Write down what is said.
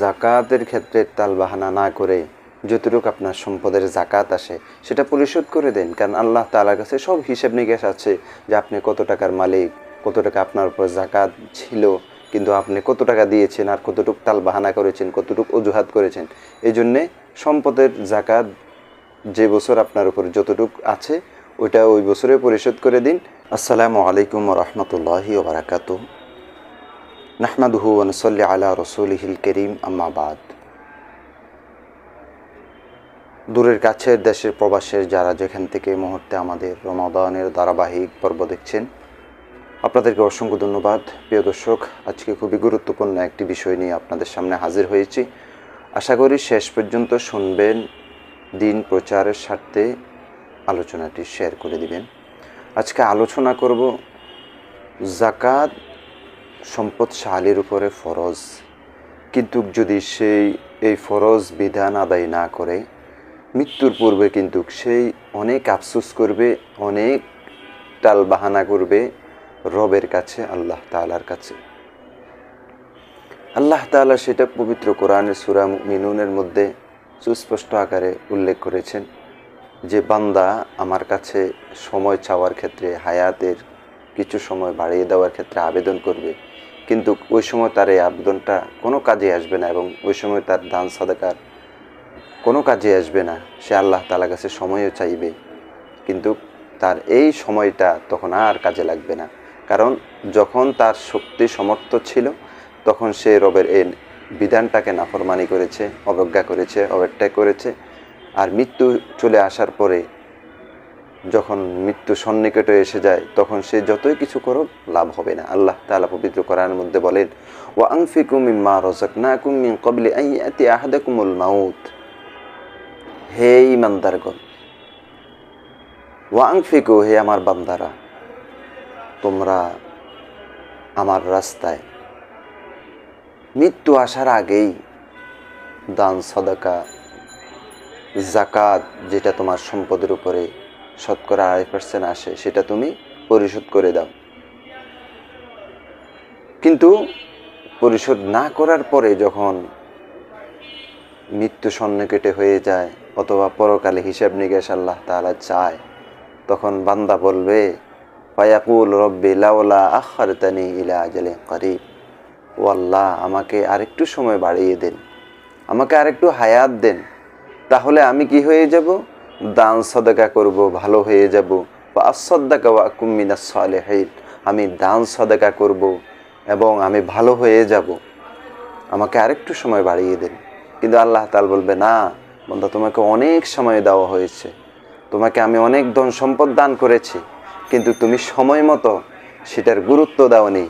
জাকাতের ক্ষেত্রে তালবাহানা না করে যতটুকু আপনার সম্পদের জাকাত আসে, সেটা পরিশোধ করে দেন। কারণ আল্লাহ তালার কাছে সব হিসেব নিকেশ আছে যে আপনি কত টাকার মালিক, কত টাকা আপনার উপর জাকাত ছিল, কিন্তু আপনি কত টাকা দিয়েছেন আর কতটুকু তাল বাহানা করেছেন, কতটুকু অজুহাত করেছেন। এই জন্যে সম্পদের জাকাত যে বছর আপনার উপর যতটুক আছে, ওইটা ওই বছরে পরিশোধ করে দিন। আসসালামু আলাইকুম রহমতুল্লাহি ওবরাকাতু নাহমাদুহু ওনসল্লি আলা রসুলহিল করিম আম্মাবাদ দূরের কাছের দেশের প্রবাসের যারা যেখান থেকে মুহূর্তে আমাদের রমাদানের ধারাবাহিক পর্ব দেখছেন, আপনাদেরকে অসংখ্য ধন্যবাদ। প্রিয় দর্শক, আজকে খুবই গুরুত্বপূর্ণ একটি বিষয় নিয়ে আপনাদের সামনে হাজির হয়েছি। আশা করি শেষ পর্যন্ত শুনবেন, দিন প্রচারের স্বার্থে আলোচনাটি শেয়ার করে দিবেন। আজকে আলোচনা করব জাকাত সম্পদশালীর উপরে ফরজ। কিন্তু যদি সেই, এই ফরজ বিধান আদায় না করে, মৃত্যুর পূর্বে কিন্তু সেই অনেক আফসোস করবে, অনেক টাল বাহানা করবে রবের কাছে, আল্লাহ তালার কাছে। আল্লাহ তাআলা সেটা পবিত্র কোরআনের সুরা মিনুনের মধ্যে সুস্পষ্ট আকারে উল্লেখ করেছেন যে, বান্দা আমার কাছে সময় চাওয়ার ক্ষেত্রে হায়াতের কিছু সময় বাড়িয়ে দেওয়ার ক্ষেত্রে আবেদন করবে। কিন্তু ওই সময় তার এই আবেদনটা কোনো কাজে আসবে না এবং ওই সময় তার দান সাদাকার কোনো কাজে আসবে না। সে আল্লাহ তালা কাছে সময়ও চাইবে। কিন্তু তার এই সময়টা তখন আর কাজে লাগবে না। কারণ যখন তার শক্তি সমর্থ ছিল, তখন সে রবের এই বিধানটাকে নাফরমানি করেছে, অবজ্ঞা করেছে অবজ্ঞা করেছে। আর মৃত্যু চলে আসার পরে যখন মৃত্যু সন্নিকটে এসে যায়, তখন সে যতই কিছু করো লাভ হবে না। আল্লাহ তাআলা পবিত্র কোরআনের মধ্যে বলেন ও আংফিকুম মিম্মা রাযাকনাকুম মিন ক্বাবলি আন ইয়াতি আহাদাকুমুল মাউত। হে ইমানদারগণ ওয়াং ফিকু হে আমার বান্দারা, তোমরা আমার রাস্তায় মৃত্যু আসার আগেই দান, সদাকা জাকাত যেটা তোমার সম্পদের উপরে শতকরা আড়াই পার্সেন্ট আসে, সেটা তুমি পরিশোধ করে দাও। কিন্তু পরিশোধ না করার পরে যখন মৃত্যু সন্নিকটে হয়ে যায়, অথবা পরকালে হিসাব নিকেশ আল্লাহ তাআলা চায়, তখন বান্দা বলবে, ফায়াকুল রব্বি লাউলা আখারতানি ইলা আজালে করিব। ও আল্লাহ, আমাকে আরেকটু সময় বাড়িয়ে দেন, আমাকে আরেকটু হায়াত দেন, তাহলে আমি কি হয়ে যাব? দান সদাকা করব, ভালো হয়ে যাব। বা আসদ্দাকা ওয়া কুমিনা সালেহিন। আমি দান সদাকা করব এবং আমি ভালো হয়ে যাব। আমাকে আরেকটু সময় বাড়িয়ে দেন। কিন্তু আল্লাহ তাল বলবে, না, বন্ধা, তোমাকে অনেক সময় দেওয়া হয়েছে। তোমাকে আমি অনেক ধন সম্পদ দান করেছি। কিন্তু তুমি সময় মতো সেটার গুরুত্ব দাওনি।